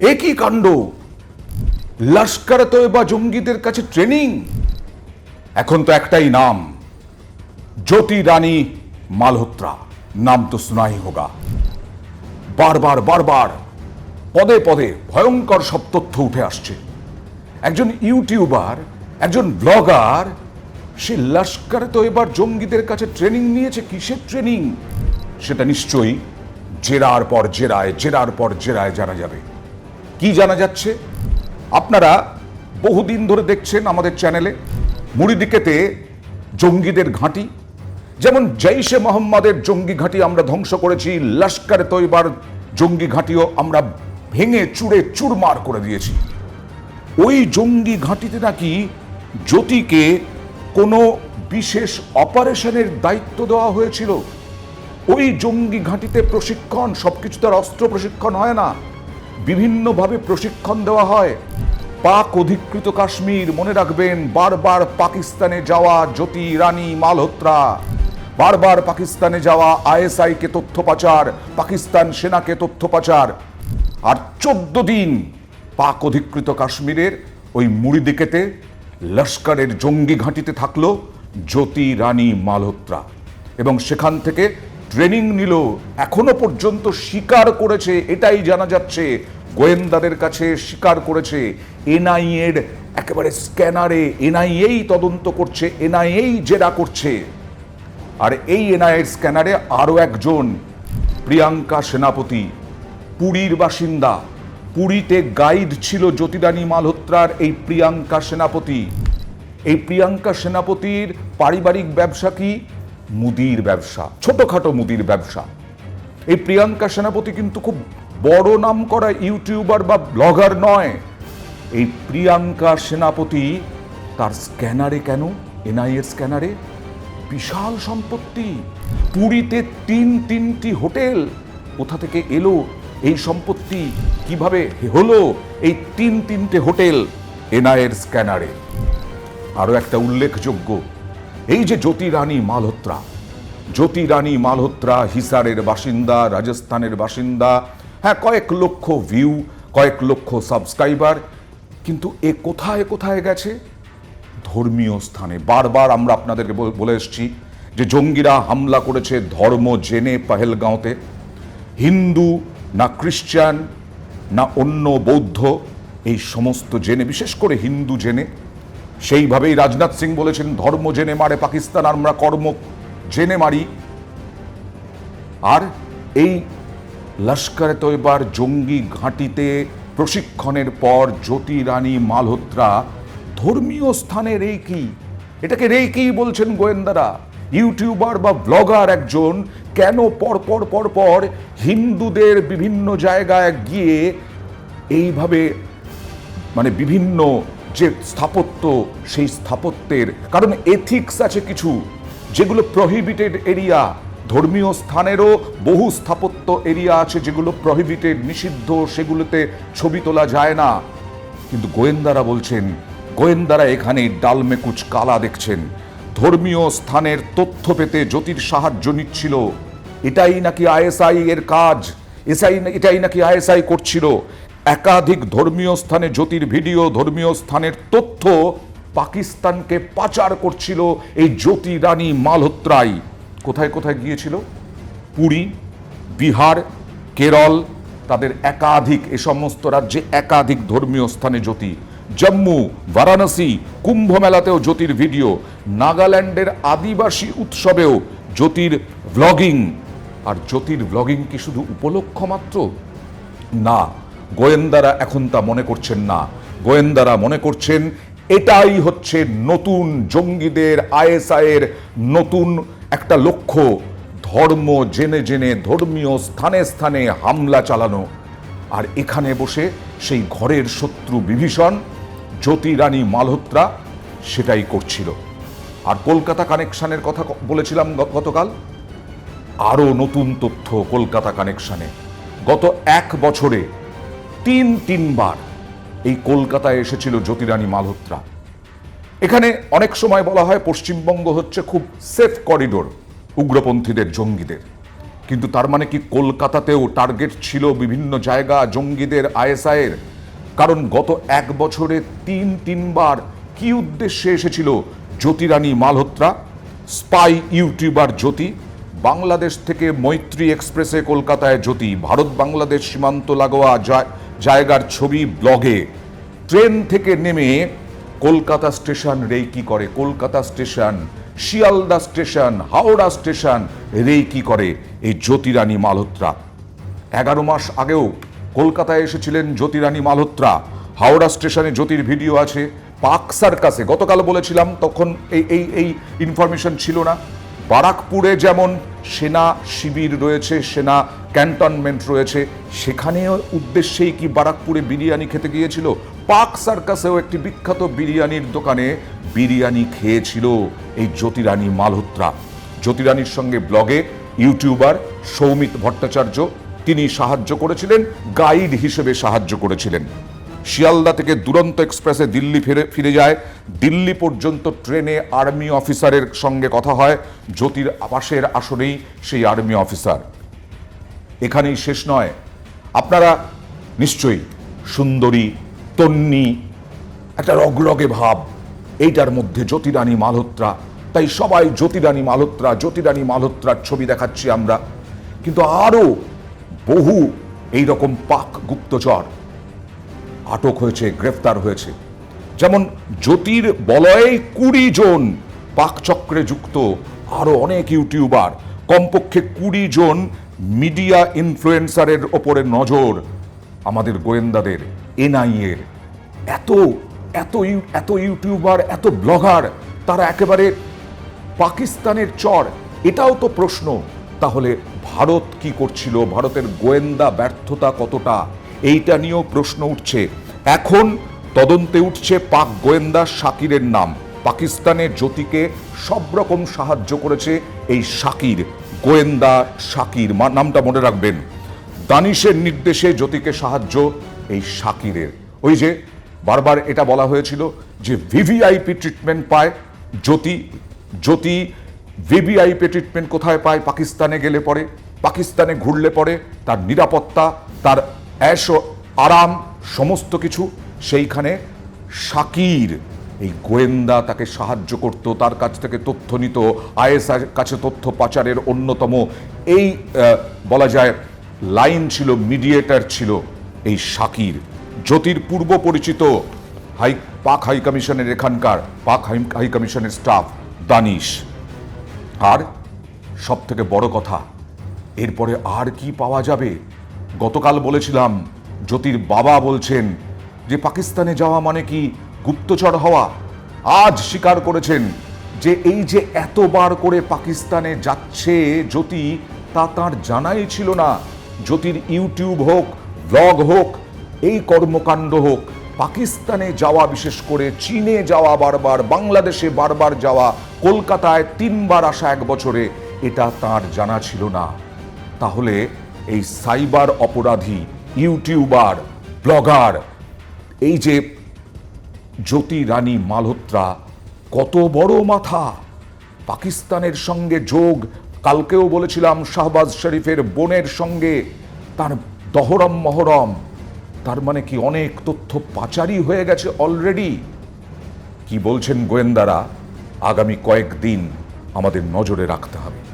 একই কাণ্ড। লস্কর তৈবা জঙ্গিদের কাছে ট্রেনিং এখন তো একটাই নাম, জ্যোতি রানী মালহোত্রা। নাম তো সুনাই হোগা। বারবার বারবার, পদে পদে ভয়ঙ্কর সব তথ্য উঠে আসছে। একজন ইউটিউবার, একজন ব্লগার, সে লস্করে তো এবার জঙ্গিদের কাছে ট্রেনিং নিয়েছে, কিসের ট্রেনিং সেটা নিশ্চয়ই জেরার পর জেরায়, জেরার পর জেরায় জানা যাবে। কি জানা যাচ্ছে? আপনারা বহুদিন ধরে দেখছেন আমাদের চ্যানেলে মুড়িদিকেতে জঙ্গিদের ঘাঁটি। যেমন জৈশে মোহাম্মদের জঙ্গি ঘাঁটি আমরা ধ্বংস করেছি, লস্করে তৈবার জঙ্গি ঘাঁটিও আমরা ভেঙে চুড়ে চুরমার করে দিয়েছি। ওই জঙ্গি ঘাঁটিতে নাকি জ্যোতিকে কোনো বিশেষ অপারেশনের দায়িত্ব দেওয়া হয়েছিল? ওই জঙ্গি ঘাঁটিতে প্রশিক্ষণ সব সবকিছু তার অস্ত্র প্রশিক্ষণ হয় না। বিভিন্নভাবে প্রশিক্ষণ দেওয়া হয়। পাক অধিকৃত কাশ্মীর, মনে রাখবেন, বারবার পাকিস্তানে যাওয়া জ্যোতি, রানী, মালহোত্রা। বারবার পাকিস্তানে যাওয়া আইএসআই কে তথ্য পাচার, পাকিস্তান সেনাকে তথ্য পাচার। আর চোদ্দ দিন পাক অধিকৃত কাশ্মীরের ওই মুড়িদিকেতে লস্করের জঙ্গি ঘাঁটিতে থাকল জ্যোতি, রানী, মালহোত্রা। এবং সেখান থেকে ট্রেনিং নিল। এখনও পর্যন্ত স্বীকার করেছে, এটাই জানা যাচ্ছে গোয়েন্দাদের কাছে স্বীকার করেছে, এনআইএর একেবারে স্ক্যানারে, এনআইএই তদন্ত করছে, এনআইএই জেরা করছে। আর এই এনআইএর স্ক্যানারে আরও একজন, প্রিয়াঙ্কা সেনাপতি, পুরীর বাসিন্দা। পুরীতে গাইড ছিল জ্যোতিরানী মালহোত্রার এই প্রিয়াঙ্কা সেনাপতি। এই প্রিয়াঙ্কা সেনাপতির পারিবারিক ব্যবসা কি? মুদির ব্যবসা, ছোটোখাটো মুদির ব্যবসা। এই প্রিয়াঙ্কা সেনাপতি কিন্তু খুব বড় নাম করা ইউটিউবার বা ব্লগার নয়। এই প্রিয়াঙ্কা সেনাপতি তার স্ক্যানারে কেন? এনআইএর স্ক্যানারে? বিশাল সম্পত্তি। পুরীতে তিন তিনটি হোটেল। কোথা থেকে এলো? এই সম্পত্তি কীভাবে হলো? এই তিন তিনটে হোটেল এনআইএর স্ক্যানারে। আরও একটা উল্লেখযোগ্য। এই যে জ্যোতি রানী মালহোত্রা। জ্যোতি রানী মালহোত্রা হিসারের বাসিন্দা, রাজস্থানের বাসিন্দা হ্যাঁ কয়েক লক্ষ ভিউ কয়েক লক্ষ সাবস্ক্রাইবার কিন্তু এ কোথায় কোথায় গেছে? ধর্মীয় স্থানে। বারবার আমরা আপনাদেরকে বল- এসেছি যে জঙ্গিরা হামলা করেছে ধর্ম জেনে পাহেলগাঁওতে। হিন্দু, না খ্রিস্টান, না অন্য বৌদ্ধ, এই সমস্ত জেনে, বিশেষ করে হিন্দু জেনে, সেইভাবেই রাজনাথ সিং বলেছেন, ধর্ম জেনে মারে পাকিস্তান আমরা কর্ম জেনে মারি। আর এই লস্করে তৈবার জঙ্গি ঘাঁটিতে প্রশিক্ষণের পর জ্যোতি রানী মালহোত্রা, ধর্মীয় স্থানে রেকি এটাকে রেকি বলছেন গোয়েন্দারা। ইউটিউবার বা ব্লগার একজন কেন পর পর পর পর হিন্দুদের বিভিন্ন জায়গায় গিয়ে এইভাবে মানে বিভিন্ন যে স্থাপত্য, সেই স্থাপত্যের, কারণ এথিক্স আছে কিছু, যেগুলো প্রহিবিটেড এরিয়া ধর্মীয় স্থানেরও বহু স্থাপত্য এরিয়া আছে যেগুলো প্রহিবিটেড নিষিদ্ধ, সেগুলোতে ছবি তোলা যায় না। কিন্তু গোয়েন্দারা বলছেন, গোয়েন্দারা এখানে ডালমেকুচ কালা দেখছেন। ধর্মীয় স্থানের তথ্য পেতে জ্যোতির সাহায্য নিচ্ছিল। এটাই নাকি আইএসআই এর কাজ? এসআই এটাই নাকি আইএসআই করছিল? একাধিক ধর্মীয় স্থানে জ্যোতির ভিডিও, ধর্মীয় স্থানের তথ্য পাকিস্তানকে পাচার করছিল এই জ্যোতি রানী মালহোত্রাই। কোথায় কোথায় গিয়েছিল? পুরী, বিহার, কেরল, তাদের একাধিক, এ সমস্ত রাজ্যে একাধিক ধর্মীয় স্থানে জ্যোতি। জম্মু, বারাণসী কুম্ভ মেলাতেও জ্যোতির ভিডিও। নাগাল্যান্ডের আদিবাসী উৎসবেও জ্যোতির ভ্লগিং আর জ্যোতির ভ্লগিং কি শুধু উপলক্ষ মাত্র? না, গোয়েন্দারা এখন তা মনে করছেন না। গোয়েন্দারা মনে করছেন, এটাই হচ্ছে নতুন জঙ্গিদের, আইএসআইয়ের নতুন একটা লক্ষ্য, ধর্ম জেনে জেনে ধর্মীয় স্থানে স্থানে হামলা চালানো। আর এখানে বসে সেই ঘরের শত্রু বিভীষণ জ্যোতি রানী মালহোত্রা, সেটাই করছিল। আর কলকাতা কানেকশানের কথা বলেছিলাম গতকাল? আরও নতুন তথ্য কলকাতা কানেকশানে। গত এক বছরে তিন তিনবার এই কলকাতায় এসেছিল জ্যোতিরানী মালহোত্রা। এখানে অনেক সময় বলা হয় পশ্চিমবঙ্গ হচ্ছে খুব সেফ করিডোর উগ্রপন্থীদের, জঙ্গিদের। কিন্তু তার মানে কি কলকাতাতেও টার্গেট ছিল বিভিন্ন জায়গা জঙ্গিদের, আইএসআইয়ের? কারণ গত এক বছরে তিন, তিনবার কি উদ্দেশ্যে এসেছিল জ্যোতিরানী মালহোত্রা? স্পাই ইউটিউবার জ্যোতি, বাংলাদেশ থেকে মৈত্রী এক্সপ্রেসে কলকাতায় জ্যোতি, ভারত বাংলাদেশ সীমান্ত লাগোয়া জায়গার ছবি ব্লগে। ট্রেন থেকে নেমে কলকাতা স্টেশন রেইকি করে, Kolkata station, Sealdah station, Howrah station recce করে এই জ্যোতিরানী মালহোত্রা। এগারো মাস আগেও কলকাতায় এসেছিলেন জ্যোতিরানী মালহোত্রা। হাওড়া স্টেশনে জ্যোতির ভিডিও আছে পাক সার্কাসে। গতকাল বলেছিলাম, তখন এই এই এই ইনফরমেশন ছিল না। বারাকপুরে যেমন সেনা শিবির রয়েছে, সেনা ক্যান্টনমেন্ট রয়েছে। সেখানেও উদ্দেশ্যেই কি বারাকপুরে বিরিয়ানি খেতে গিয়েছিল? পাক সার্কাসেও একটি বিখ্যাত বিরিয়ানির দোকানে বিরিয়ানি খেয়েছিল এই জ্যোতিরানী মালহোত্রা। জ্যোতিরানীর সঙ্গে ব্লগে ইউটিউবার সৌমিত ভট্টাচার্য, তিনি সাহায্য করেছিলেন, গাইড হিসেবে সাহায্য করেছিলেন। শিয়ালদা থেকে দুরন্ত এক্সপ্রেসে দিল্লি ফিরে ফিরে যায়। দিল্লি পর্যন্ত ট্রেনে আর্মি অফিসারের সঙ্গে কথা হয়। জ্যোতির আবাসের আসনেই সেই আর্মি অফিসার। এখানেই শেষ নয়। আপনারা নিশ্চয়ই সুন্দরী, তন্নি, একটা রগরগে ভাব। এইটার মধ্যে জ্যোতিরানী মালহোত্রা। তাই সবাই জ্যোতিরানী মালহোত্রা, জ্যোতিরানী মালহোত্রার ছবি দেখাচ্ছি আমরা। কিন্তু আরও বহু এই রকম পাক গুপ্তচর। আটক হয়েছে, গ্রেফতার হয়েছে। যেমন জ্যোতির বলয়ে কুড়ি জন পাকচক্রে যুক্ত আরও অনেক ইউটিউবার। কমপক্ষে কুড়ি জন মিডিয়া ইনফ্লুয়েন্সারের ওপরে নজর আমাদের গোয়েন্দাদের, এনআইএর। এত এত এত ইউটিউবার, এত ব্লগার, তারা একেবারে পাকিস্তানের চর। এটাও তো প্রশ্ন, তাহলে ভারত কি করছিল? ভারতের গোয়েন্দা ব্যর্থতা কতটা? এইটা নিয়েও প্রশ্ন উঠছে। এখন তদন্তে উঠছে পাক গোয়েন্দা শাকিরের নাম। পাকিস্তানে জ্যোতিকে সব রকম সাহায্য করেছে এই শাকির, গোয়েন্দা শাকির নামটা মনে রাখবেন। দানিশের নির্দেশে জ্যোতিকে সাহায্য এই শাকিরের। ওই যে বারবার এটা বলা হয়েছিল যে ভিভিআইপি ট্রিটমেন্ট পায় জ্যোতি। জ্যোতি ভিভিআইপি ট্রিটমেন্ট কোথায় পায়? পাকিস্তানে গেলে পরে। পাকিস্তানে ঘুরলে পরে। তার নিরাপত্তা, তার অ্যাশ, আরাম, সমস্ত কিছু সেইখানে শাকির, এই গোয়েন্দা তাকে সাহায্য করত, তার কাছ থেকে তথ্য নিত, আইএসআর কাছে তথ্য পাচারের অন্যতম এই বলা যায়, লাইন ছিল, মিডিয়েটার ছিল এই শাকির। জ্যোতির পূর্ব পরিচিত হাই, পাক হাই কমিশনের এখানকার, পাক হাই হাই কমিশনের স্টাফ, দানিশ। আর সব থেকে বড় কথা, এরপরে আর কি পাওয়া যাবে? গতকাল বলেছিলাম, জ্যোতির বাবা বলছেন যে পাকিস্তানে যাওয়া মানে কি গুপ্তচর হওয়া? আজ স্বীকার করেছেন যে এই যে এতবার করে পাকিস্তানে যাচ্ছে জ্যোতি, তা তাঁর জানাই ছিল না। জ্যোতির ইউটিউব হোক, ব্লগ হোক, এই কর্মকাণ্ড হোক, পাকিস্তানে যাওয়া, বিশেষ করে চীনে যাওয়া বারবার, বাংলাদেশে বারবার যাওয়া, কলকাতায় তিনবার আসা এক বছরে, এটা তার জানা ছিল না। তাহলে এই সাইবার অপরাধী, ইউটিউবার, ব্লগার, এই যে জ্যোতি রানী মালহোত্রা, কত বড় মাথা। পাকিস্তানের সঙ্গে যোগ, কালকেও বলেছিলাম শাহবাজ শরীফের বোনের সঙ্গে, তার দহরম মহরম, তার মানে কি অনেক তথ্য পাচারই হয়ে গেছে অলরেডি কি বলছেন গোয়েন্দারা? আগামী কয়েকদিন আমাদের নজরে রাখতে হবে।